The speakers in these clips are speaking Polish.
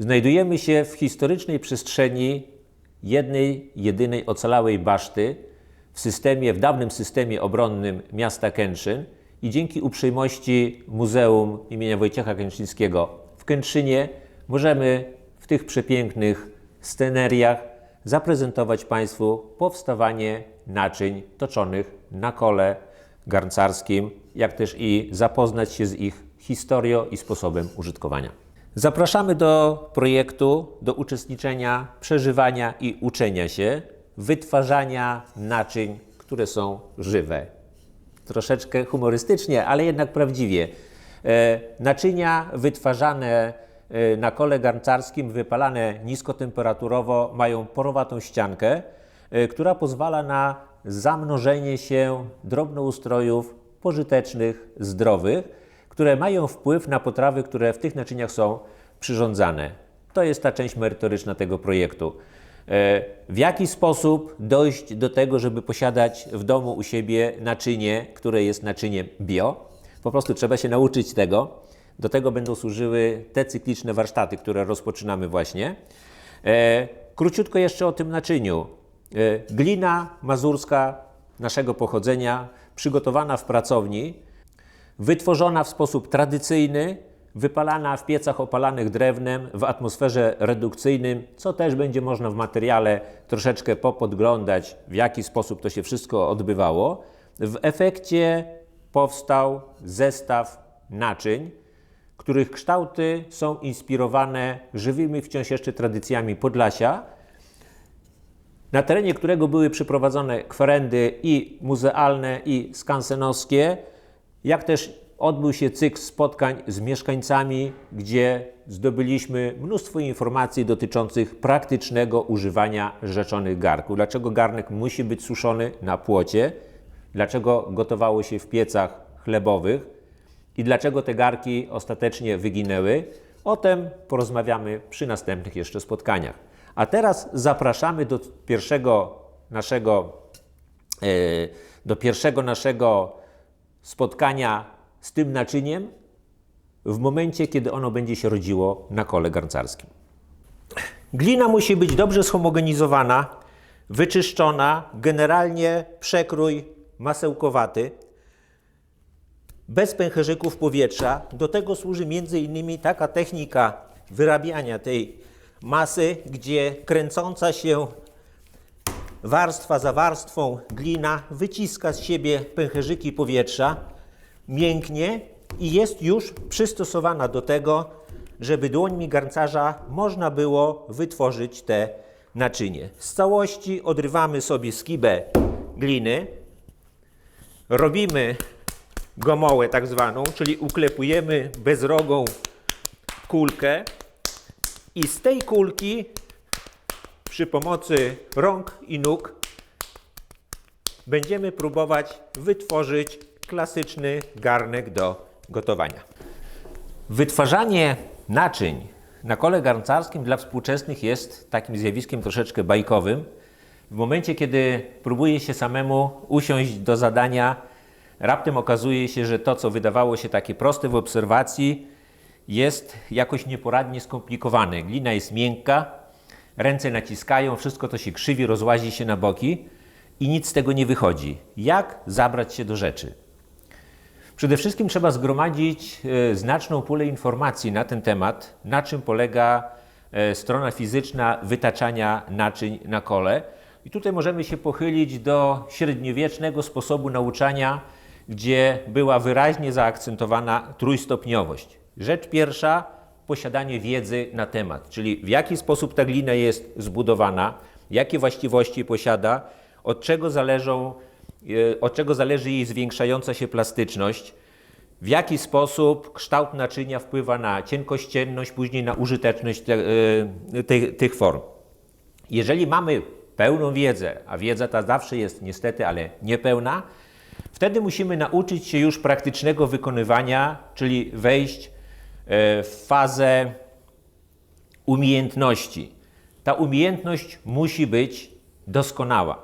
Znajdujemy się w historycznej przestrzeni jednej, jedynej ocalałej baszty w systemie, w dawnym systemie obronnym miasta Kętrzyn i dzięki uprzejmości Muzeum imienia Wojciecha Kętrzyńskiego w Kętrzynie możemy w tych przepięknych sceneriach zaprezentować Państwu powstawanie naczyń toczonych na kole garncarskim, jak też i zapoznać się z ich historią i sposobem użytkowania. Zapraszamy do projektu, do uczestniczenia, przeżywania i uczenia się, wytwarzania naczyń, które są żywe. Troszeczkę humorystycznie, ale jednak prawdziwie. E, naczynia wytwarzane e, na kole garncarskim, wypalane niskotemperaturowo, mają porowatą ściankę, e, która pozwala na zamnożenie się drobnoustrojów pożytecznych, zdrowych, które mają wpływ na potrawy, które w tych naczyniach są przyrządzane. To jest ta część merytoryczna tego projektu. E, W jaki sposób dojść do tego, żeby posiadać w domu u siebie naczynie, które jest naczyniem bio? Po prostu trzeba się nauczyć tego. Do tego będą służyły te cykliczne warsztaty, które rozpoczynamy właśnie. E, Króciutko jeszcze o tym naczyniu. E, Glina mazurska naszego pochodzenia, przygotowana w pracowni, wytworzona w sposób tradycyjny, wypalana w piecach opalanych drewnem w atmosferze redukcyjnym, co też będzie można w materiale troszeczkę popodglądać, w jaki sposób to się wszystko odbywało. W efekcie powstał zestaw naczyń, których kształty są inspirowane żywymi wciąż jeszcze tradycjami Podlasia, na terenie którego były przeprowadzone kwerendy i muzealne, i skansenowskie, jak też odbył się cykl spotkań z mieszkańcami, gdzie zdobyliśmy mnóstwo informacji dotyczących praktycznego używania rzeczonych garków. Dlaczego garnek musi być suszony na płocie, dlaczego gotowało się w piecach chlebowych i dlaczego te garki ostatecznie wyginęły. O tym porozmawiamy przy następnych jeszcze spotkaniach. A teraz zapraszamy do pierwszego naszego, e, do pierwszego naszego spotkania z tym naczyniem w momencie, kiedy ono będzie się rodziło na kole garncarskim. Glina musi być dobrze schomogenizowana, wyczyszczona, generalnie przekrój masełkowaty, bez pęcherzyków powietrza. Do tego służy m.in. taka technika wyrabiania tej masy, gdzie kręcąca się warstwa za warstwą glina wyciska z siebie pęcherzyki powietrza, mięknie i jest już przystosowana do tego, żeby dłońmi garncarza można było wytworzyć te naczynie. Z całości odrywamy sobie skibę gliny, robimy gomołę tak zwaną, czyli uklepujemy bezrogą kulkę i z tej kulki przy pomocy rąk i nóg będziemy próbować wytworzyć klasyczny garnek do gotowania. Wytwarzanie naczyń na kole garncarskim dla współczesnych jest takim zjawiskiem troszeczkę bajkowym. W momencie, kiedy próbuje się samemu usiąść do zadania, raptem okazuje się, że to, co wydawało się takie proste w obserwacji, jest jakoś nieporadnie skomplikowane. Glina jest miękka, ręce naciskają, wszystko to się krzywi, rozłazi się na boki i nic z tego nie wychodzi. Jak zabrać się do rzeczy? Przede wszystkim trzeba zgromadzić e, znaczną pulę informacji na ten temat, na czym polega e, strona fizyczna wytaczania naczyń na kole. I tutaj możemy się pochylić do średniowiecznego sposobu nauczania, gdzie była wyraźnie zaakcentowana trójstopniowość. Rzecz pierwsza posiadanie wiedzy na temat, czyli w jaki sposób ta glina jest zbudowana, jakie właściwości posiada, od czego, zależą, e, od czego zależy jej zwiększająca się plastyczność, w jaki sposób kształt naczynia wpływa na cienkość, cienność, później na użyteczność te, e, tych, form. Jeżeli mamy pełną wiedzę, a wiedza ta zawsze jest niestety, ale niepełna, wtedy musimy nauczyć się już praktycznego wykonywania, czyli wejść fazę umiejętności. Ta umiejętność musi być doskonała.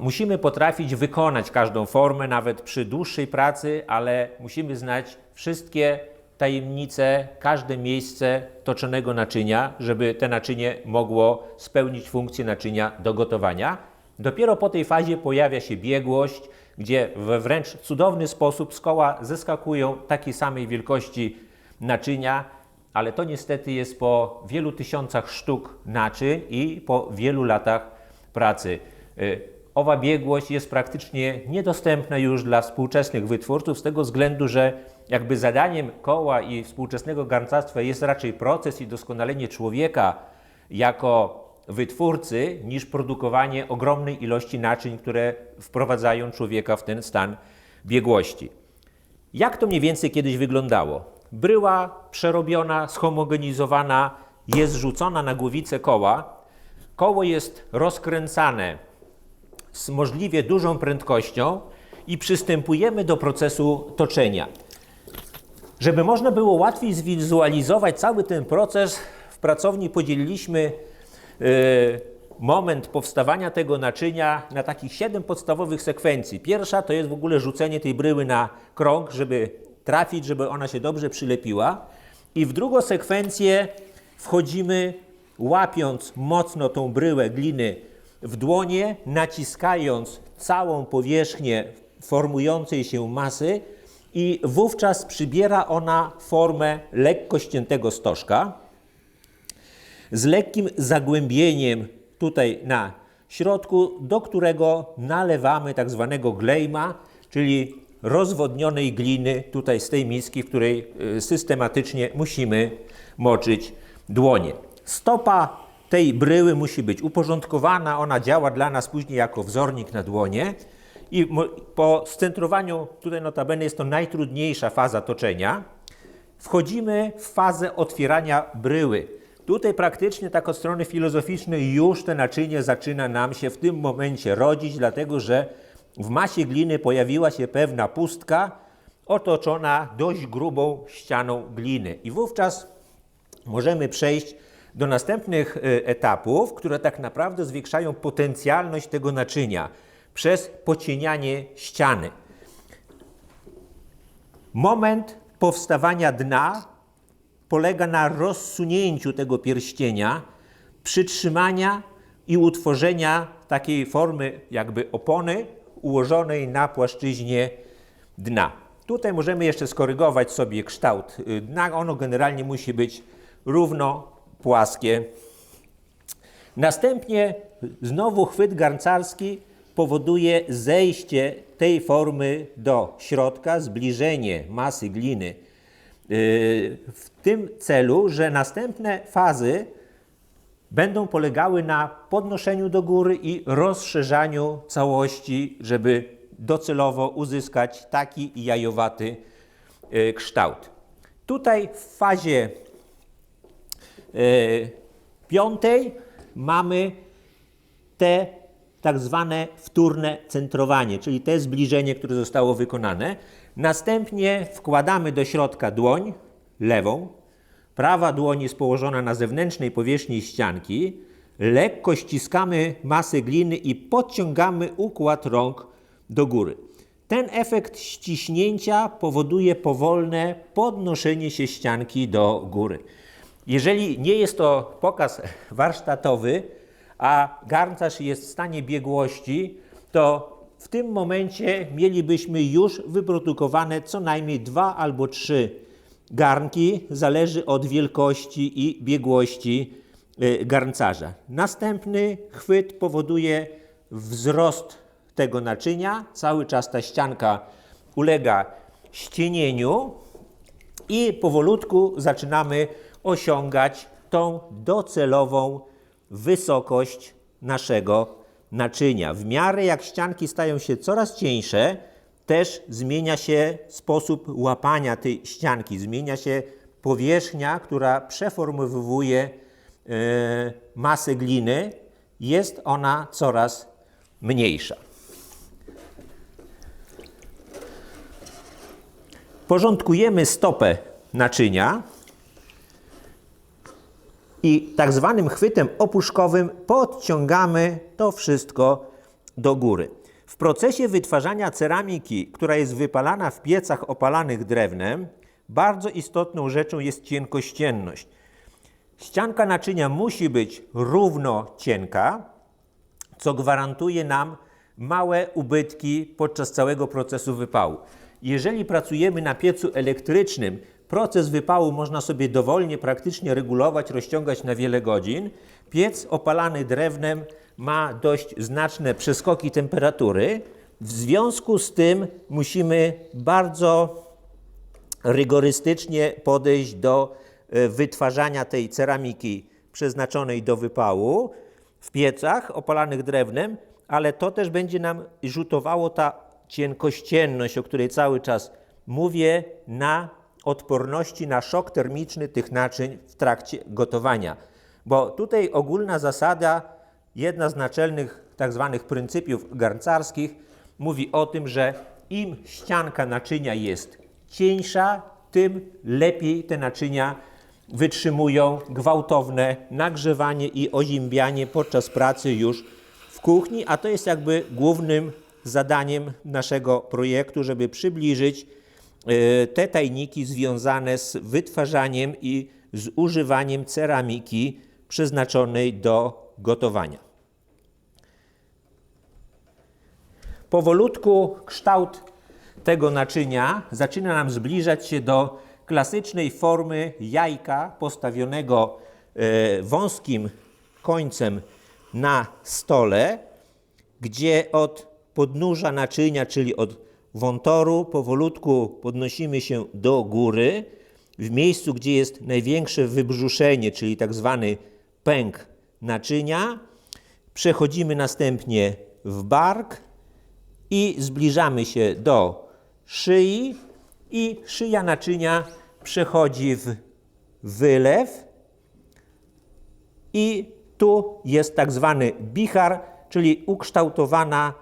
Musimy potrafić wykonać każdą formę, nawet przy dłuższej pracy, ale musimy znać wszystkie tajemnicę, każde miejsce toczonego naczynia, żeby te naczynie mogło spełnić funkcję naczynia do gotowania. Dopiero po tej fazie pojawia się biegłość, gdzie we wręcz cudowny sposób z koła zeskakują takiej samej wielkości naczynia, ale to niestety jest po wielu tysiącach sztuk naczyń i po wielu latach pracy. Y, Owa biegłość jest praktycznie niedostępna już dla współczesnych wytwórców z tego względu, że jakby zadaniem koła i współczesnego garncarstwa jest raczej proces i doskonalenie człowieka jako wytwórcy niż produkowanie ogromnej ilości naczyń, które wprowadzają człowieka w ten stan biegłości. Jak to mniej więcej kiedyś wyglądało? Bryła przerobiona, schomogenizowana, jest rzucona na głowicę koła. Koło jest rozkręcane z możliwie dużą prędkością i przystępujemy do procesu toczenia. Żeby można było łatwiej zwizualizować cały ten proces, w pracowni podzieliliśmy y, moment powstawania tego naczynia na takich siedem podstawowych sekwencji. Pierwsza to jest w ogóle rzucenie tej bryły na krąg, żeby trafić, żeby ona się dobrze przylepiła. I w drugą sekwencję wchodzimy łapiąc mocno tą bryłę gliny w dłonie, naciskając całą powierzchnię formującej się masy i wówczas przybiera ona formę lekko ściętego stożka z lekkim zagłębieniem tutaj na środku, do którego nalewamy tak zwanego glejma, czyli rozwodnionej gliny tutaj z tej miski, w której y, systematycznie musimy moczyć dłonie. Stopa tej bryły musi być uporządkowana, ona działa dla nas później jako wzornik na dłonie i po scentrowaniu, tutaj notabene jest to najtrudniejsza faza toczenia, wchodzimy w fazę otwierania bryły. Tutaj praktycznie tak od strony filozoficznej już te naczynie zaczyna nam się w tym momencie rodzić, dlatego że w masie gliny pojawiła się pewna pustka otoczona dość grubą ścianą gliny. I wówczas możemy przejść do następnych y, etapów, które tak naprawdę zwiększają potencjalność tego naczynia przez pocienianie ściany. Moment powstawania dna polega na rozsunięciu tego pierścienia, przytrzymania i utworzenia takiej formy jakby opony ułożonej na płaszczyźnie dna. Tutaj możemy jeszcze skorygować sobie kształt y, dna. Ono generalnie musi być równo płaskie. Następnie znowu chwyt garncarski powoduje zejście tej formy do środka, zbliżenie masy gliny yy, w tym celu, że następne fazy będą polegały na podnoszeniu do góry i rozszerzaniu całości, żeby docelowo uzyskać taki jajowaty yy, kształt. Tutaj w fazie E, piątej mamy te tak zwane wtórne centrowanie, czyli te zbliżenie, które zostało wykonane. Następnie wkładamy do środka dłoń lewą. Prawa dłoń jest położona na zewnętrznej powierzchni ścianki. Lekko ściskamy masę gliny i podciągamy układ rąk do góry. Ten efekt ściśnięcia powoduje powolne podnoszenie się ścianki do góry. Jeżeli nie jest to pokaz warsztatowy, a garncarz jest w stanie biegłości, to w tym momencie mielibyśmy już wyprodukowane co najmniej dwa albo trzy garnki, zależy od wielkości i biegłości y, garncarza. Następny chwyt powoduje wzrost tego naczynia, cały czas ta ścianka ulega ścienieniu i powolutku zaczynamy osiągać tą docelową wysokość naszego naczynia. W miarę jak ścianki stają się coraz cieńsze, też zmienia się sposób łapania tej ścianki, zmienia się powierzchnia, która przeformowuje e, masę gliny, jest ona coraz mniejsza. Porządkujemy stopę naczynia i tak zwanym chwytem opuszkowym podciągamy to wszystko do góry. W procesie wytwarzania ceramiki, która jest wypalana w piecach opalanych drewnem, bardzo istotną rzeczą jest cienkościenność. Ścianka naczynia musi być równo cienka, co gwarantuje nam małe ubytki podczas całego procesu wypału. Jeżeli pracujemy na piecu elektrycznym, proces wypału można sobie dowolnie praktycznie regulować, rozciągać na wiele godzin. Piec opalany drewnem ma dość znaczne przeskoki temperatury. W związku z tym musimy bardzo rygorystycznie podejść do e, wytwarzania tej ceramiki przeznaczonej do wypału w piecach opalanych drewnem, ale to też będzie nam rzutowało ta cienkościenność, o której cały czas mówię, na odporności na szok termiczny tych naczyń w trakcie gotowania. Bo tutaj ogólna zasada, jedna z naczelnych tak zwanych pryncypiów garncarskich, mówi o tym, że im ścianka naczynia jest cieńsza, tym lepiej te naczynia wytrzymują gwałtowne nagrzewanie i ozimbianie podczas pracy już w kuchni, a to jest jakby głównym zadaniem naszego projektu, żeby przybliżyć e, te tajniki związane z wytwarzaniem i z używaniem ceramiki przeznaczonej do gotowania. Powolutku kształt tego naczynia zaczyna nam zbliżać się do klasycznej formy jajka postawionego e, wąskim końcem na stole, gdzie od podnóża naczynia, czyli od wątoru, powolutku podnosimy się do góry, w miejscu, gdzie jest największe wybrzuszenie, czyli tak zwany pęk naczynia. Przechodzimy następnie w bark i zbliżamy się do szyi i szyja naczynia przechodzi w wylew i tu jest tak zwany bichar, czyli ukształtowana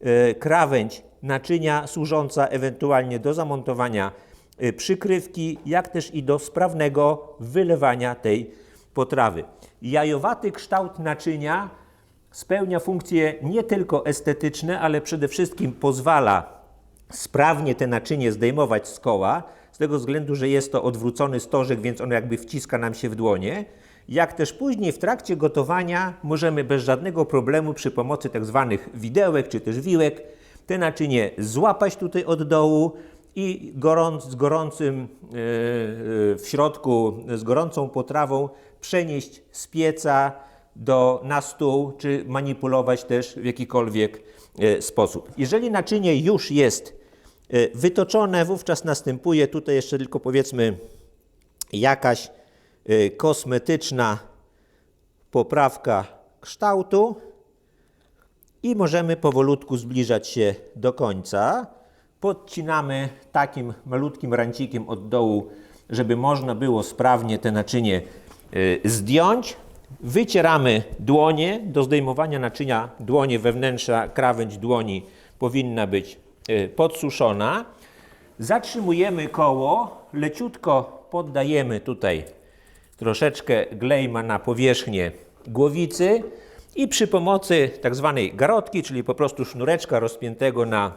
e, krawędź naczynia służąca ewentualnie do zamontowania e, przykrywki, jak też i do sprawnego wylewania tej potrawy. Jajowaty kształt naczynia spełnia funkcje nie tylko estetyczne, ale przede wszystkim pozwala sprawnie te naczynie zdejmować z koła, z tego względu, że jest to odwrócony stożek, więc on jakby wciska nam się w dłonie. Jak też później w trakcie gotowania możemy bez żadnego problemu przy pomocy tak zwanych widełek czy też wiłek te naczynie złapać tutaj od dołu i gorąc, z gorącym yy, w środku, z gorącą potrawą przenieść z pieca do, na stół, czy manipulować też w jakikolwiek e, sposób. Jeżeli naczynie już jest e, wytoczone, wówczas następuje tutaj jeszcze tylko powiedzmy jakaś e, kosmetyczna poprawka kształtu i możemy powolutku zbliżać się do końca. Podcinamy takim malutkim rancikiem od dołu, żeby można było sprawnie te naczynie zdjąć. Wycieramy dłonie. Do zdejmowania naczynia dłonie, wewnętrzna krawędź dłoni powinna być y, podsuszona. Zatrzymujemy koło, leciutko poddajemy tutaj troszeczkę glejma na powierzchnię głowicy i przy pomocy tak zwanej garotki, czyli po prostu sznureczka rozpiętego na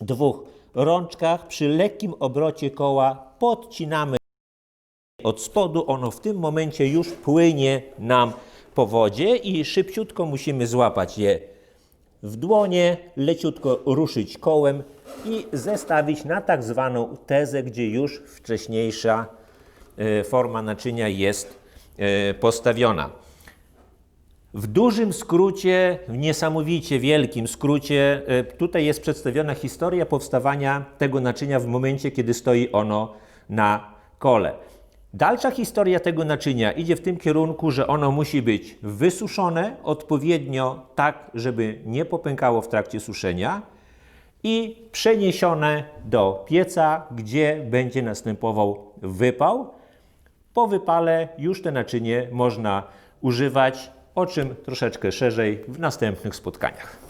dwóch rączkach, przy lekkim obrocie koła podcinamy od spodu, ono w tym momencie już płynie nam po wodzie i szybciutko musimy złapać je w dłonie, leciutko ruszyć kołem i zestawić na tak zwaną tezę, gdzie już wcześniejsza e, forma naczynia jest e, postawiona. W dużym skrócie, w niesamowicie wielkim skrócie, e, tutaj jest przedstawiona historia powstawania tego naczynia w momencie, kiedy stoi ono na kole. Dalsza historia tego naczynia idzie w tym kierunku, że ono musi być wysuszone odpowiednio tak, żeby nie popękało w trakcie suszenia i przeniesione do pieca, gdzie będzie następował wypał. Po wypale już te naczynie można używać, o czym troszeczkę szerzej w następnych spotkaniach.